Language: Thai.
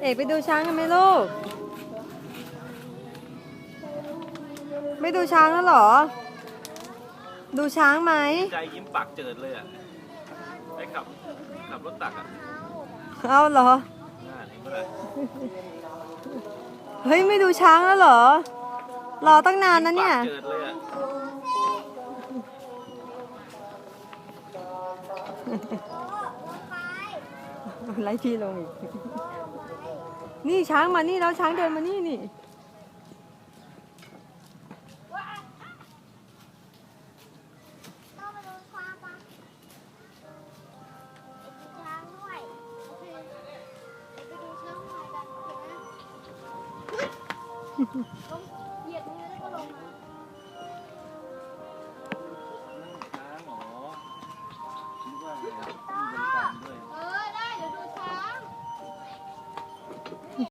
เอกไปดูช้างกันไหมลูก ไม่ดูช้างแล้วเหรอ ดูช้างไหม ใจยิ้มปากเจิดเลยอะไปขับขับรถตักอะเอาเหรอน่าเห็นเมื่อไหร่เฮ้ยไม่ดูช้างแล้วเหรอ รอตั้งนานนะเนี่ยปากเจิดเลยอะ ไล่ที่ลงอีก นี่ช้างมานี่แล้วช้างเดินมานี่นี่